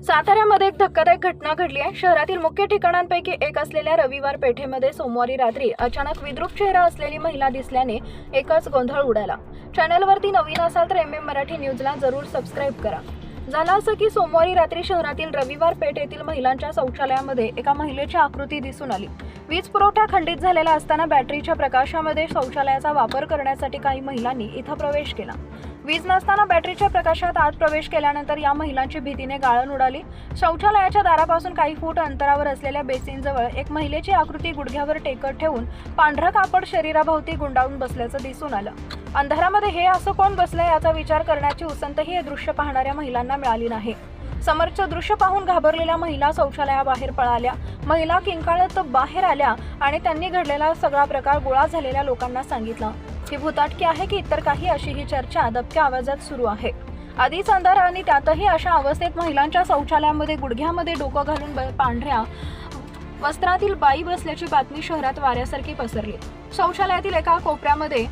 साताऱ्यामध्ये एक धक्कादायक घटना घडली आहे. शहरातील मुख्य ठिकाणांपैकी एक असलेल्या रविवार पेठेमध्ये सोमवारी रात्री अचानक विद्रुप चेहरा असलेली महिला दिसल्याने एकच गोंधळ उडाला. चॅनलवरती नवीन असाल तर एम एम मराठी न्यूजला जरूर सबस्क्राईब करा. झालं असं की सोमवारी रात्री शहरातील रविवार पेठ येथील महिलांच्या शौचालयामध्ये एका महिलेची आकृती दिसून आली. वीज पुरवठा खंडित झालेला असताना बॅटरीच्या प्रकाशामध्ये शौचालयाचा वापर करण्यासाठी काही महिलांनी इथं प्रवेश केला. वीज नसताना बॅटरीच्या प्रकाशात आत प्रवेश केल्यानंतर या महिलांची भीतीने गाळण उडाली. शौचालयाच्या दारापासून काही फूट अंतरावर असलेल्या बेसिनजवळ एक महिलेची आकृती गुडघ्यावर टेकत ठेवून पांढरं कापड शरीराभोवती गुंडाळून बसल्याचं दिसून आलं. अंधारामध्ये हे असं कोण बसलंय याचा विचार करण्याची उसंतही हे दृश्य पाहणाऱ्या महिलांना मिळाली नाही. समोरचं दृश्य पाहून घाबरलेल्या महिला शौचालयाबाहेर पळाल्या. महिला किंकाळत बाहेर आल्या आणि त्यांनी घडलेला सगळा प्रकार गोळा झालेल्या लोकांना सांगितला. ही भूताटकी आहे की इतर काही अशी ही चर्चा दबक्या आवाजात सुरू आहे. आधीच अंधार आणि त्यातही अशा अवस्थेत महिलांच्या शौचालयामध्ये गुडघ्यामध्ये डोकं घालून ब- पांढऱ्या वस्त्रातील बाई बसल्याची बातमी शहरात वाऱ्यासारखी पसरली. शौचालयातील एका कोपऱ्यामध्ये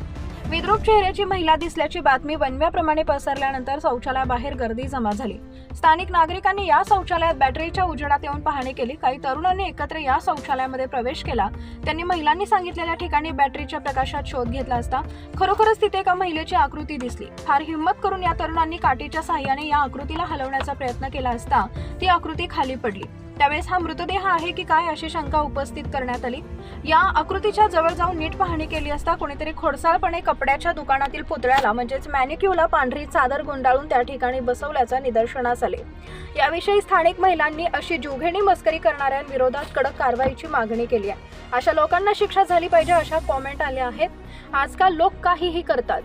विद्रूप चेहऱ्याची महिला दिसल्याची बातमी वनव्याप्रमाणे पसरल्यानंतर शौचालयाबाहेर गर्दी जमा झाली. स्थानिक नागरिकांनी या शौचालयात बॅटरीच्या उजेडात येऊन पाहणी केली. काही तरुणांनी एकत्र या शौचालयामध्ये प्रवेश केला. त्यांनी महिलांनी सांगितलेल्या ठिकाणी बॅटरीच्या प्रकाशात शोध घेतला असता खरोखरच तिथे एका महिलेची आकृती दिसली. फार हिंमत करून या तरुणांनी काठीच्या सहाय्याने या आकृतीला हलवण्याचा प्रयत्न केला असता ती आकृती खाली पडली. त्यावेळेस हा मृतदेह आहे की काय अशी शंका उपस्थित करण्यात आली? या आकृतीच्या जवळ जाऊन नीट पाहणी केली असता कोणीतरी खोडसाळपणे कपड्याच्या दुकानातील पुतळ्याला म्हणजेच मॅनिक्यूला पांढरी चादर गुंडाळून त्या ठिकाणी बसवल्याचं निदर्शनास आले. याविषयी स्थानिक महिलांनी अशी जुघेणी मस्करी करणाऱ्यांविरोधात कडक कारवाईची मागणी केली आहे. अशा लोकांना शिक्षा झाली पाहिजे अशा कॉमेंट आल्या आहेत. आजकाल लोक काहीही करतात.